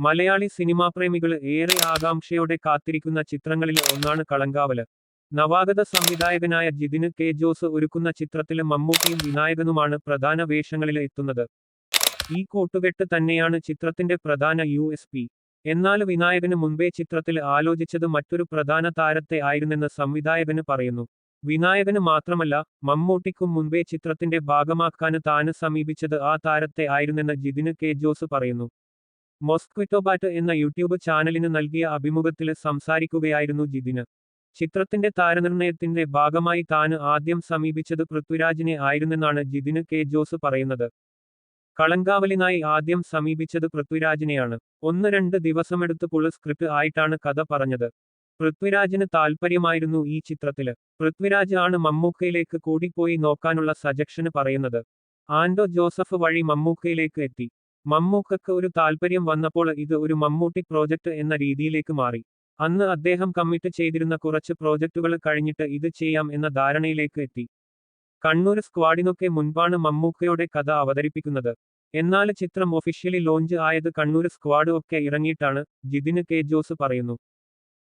മലയാളി സിനിമാപ്രേമികൾ ഏറെ ആകാംക്ഷയോടെ കാത്തിരിക്കുന്ന ചിത്രങ്ങളിൽ ഒന്നാണ് കളങ്കാവൽ. നവാഗത സംവിധായകനായ ജിതിന് കെ ജോസ് ഒരുക്കുന്ന ചിത്രത്തിൽ മമ്മൂട്ടിയും വിനായകനുമാണ് പ്രധാന വേഷങ്ങളിൽ എത്തുന്നത്. ഈ കൂട്ടുകെട്ട് തന്നെയാണ് ചിത്രത്തിന്റെ പ്രധാന യു എസ് പി. എന്നാൽ വിനായകന് മുൻപേ ചിത്രത്തിൽ ആലോചിച്ചത് മറ്റൊരു പ്രധാന താരത്തെ ആയിരുന്നെന്ന് സംവിധായകന് പറയുന്നു. വിനായകന് മാത്രമല്ല മമ്മൂട്ടിക്കും മുൻപേ ചിത്രത്തിന്റെ ഭാഗമാക്കാന് താന് സമീപിച്ചത് ആ താരത്തെ ആയിരുന്നെന്ന് ജിതിന് കെ ജോസ് പറയുന്നു. മൊസ്ക്വിറ്റോബാറ്റ് എന്ന യൂട്യൂബ് ചാനലിന് നൽകിയ അഭിമുഖത്തിൽ സംസാരിക്കുകയായിരുന്നു ജിതിന്. ചിത്രത്തിന്റെ താരനിർണയത്തിന്റെ ഭാഗമായി താന് ആദ്യം സമീപിച്ചത് പൃഥ്വിരാജിനെ ആയിരുന്നെന്നാണ് ജിതിന് കെ ജോസ് പറയുന്നത്. കളങ്കാവലിനായി ആദ്യം സമീപിച്ചത് പൃഥ്വിരാജിനെയാണ്. ഒന്ന് രണ്ട് ദിവസമെടുത്ത് പുൾ സ്ക്രിപ്റ്റ് ആയിട്ടാണ് കഥ പറഞ്ഞത്. പൃഥ്വിരാജിന് താൽപ്പര്യമായിരുന്നു ഈ ചിത്രത്തിൽ. പൃഥ്വിരാജ് ആണ് മമ്മൂക്കയിലേക്ക് കൂടിപ്പോയി നോക്കാനുള്ള സജക്ഷന് പറയുന്നത്. ആൻഡോ ജോസഫ് വഴി മമ്മൂക്കയിലേക്ക് എത്തി. മമ്മൂക്കക്ക് ഒരു താൽപ്പര്യം വന്നപ്പോൾ ഇത് ഒരു മമ്മൂട്ടി പ്രോജക്റ്റ് എന്ന രീതിയിലേക്ക് മാറി. അന്ന് അദ്ദേഹം കമ്മിറ്റ് ചെയ്തിരുന്ന കുറച്ച് പ്രോജക്റ്റുകൾ കഴിഞ്ഞിട്ട് ഇത് ചെയ്യാം എന്ന ധാരണയിലേക്ക് എത്തി. കണ്ണൂർ സ്ക്വാഡിനൊക്കെ മുൻപാണ് മമ്മൂക്കയുടെ കഥ അവതരിപ്പിക്കുന്നത്. എന്നാൽ ചിത്രം ഒഫീഷ്യലി ലോഞ്ച് ആയത് കണ്ണൂർ സ്ക്വാഡ് ഒക്കെ ഇറങ്ങിയിട്ടാണ് ജിതിന് കെ ജോസ് പറയുന്നു.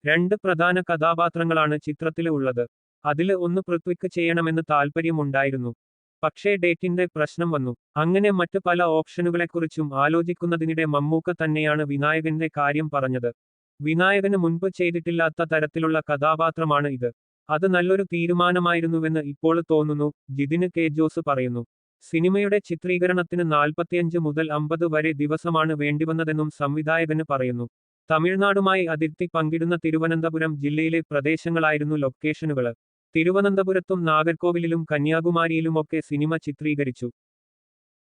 രണ്ട് പ്രധാന കഥാപാത്രങ്ങളാണ് ചിത്രത്തിൽ ഉള്ളത്. അതിൽ ഒന്ന് പൃഥ്വിക്ക് ചെയ്യണമെന്ന് താല്പര്യമുണ്ടായിരുന്നു. പക്ഷേ ഡേറ്റിന്റെ പ്രശ്നം വന്നു. അങ്ങനെ മറ്റു പല ഓപ്ഷനുകളെക്കുറിച്ചും ആലോചിക്കുന്നതിനിടെ മമ്മൂക്ക തന്നെയാണ് വിനായകന്റെ കാര്യം പറഞ്ഞത്. വിനായകന് മുൻപ് ചെയ്തിട്ടില്ലാത്ത തരത്തിലുള്ള കഥാപാത്രമാണ് ഇത്. അത് നല്ലൊരു തീരുമാനമായിരുന്നുവെന്ന് ഇപ്പോൾ തോന്നുന്നു ജിതിന് കെ ജോസ് പറയുന്നു. സിനിമയുടെ ചിത്രീകരണത്തിന് നാൽപ്പത്തിയഞ്ച് മുതൽ അമ്പത് വരെ ദിവസമാണ് വേണ്ടിവന്നതെന്നും സംവിധായകന് പറയുന്നു. തമിഴ്നാടുമായി അതിർത്തി പങ്കിടുന്ന തിരുവനന്തപുരം ജില്ലയിലെ പ്രദേശങ്ങളായിരുന്നു ലൊക്കേഷനുകൾ. തിരുവനന്തപുരത്തും നാഗർകോവിലിലും കന്യാകുമാരിയിലുമൊക്കെ സിനിമ ചിത്രീകരിച്ചു.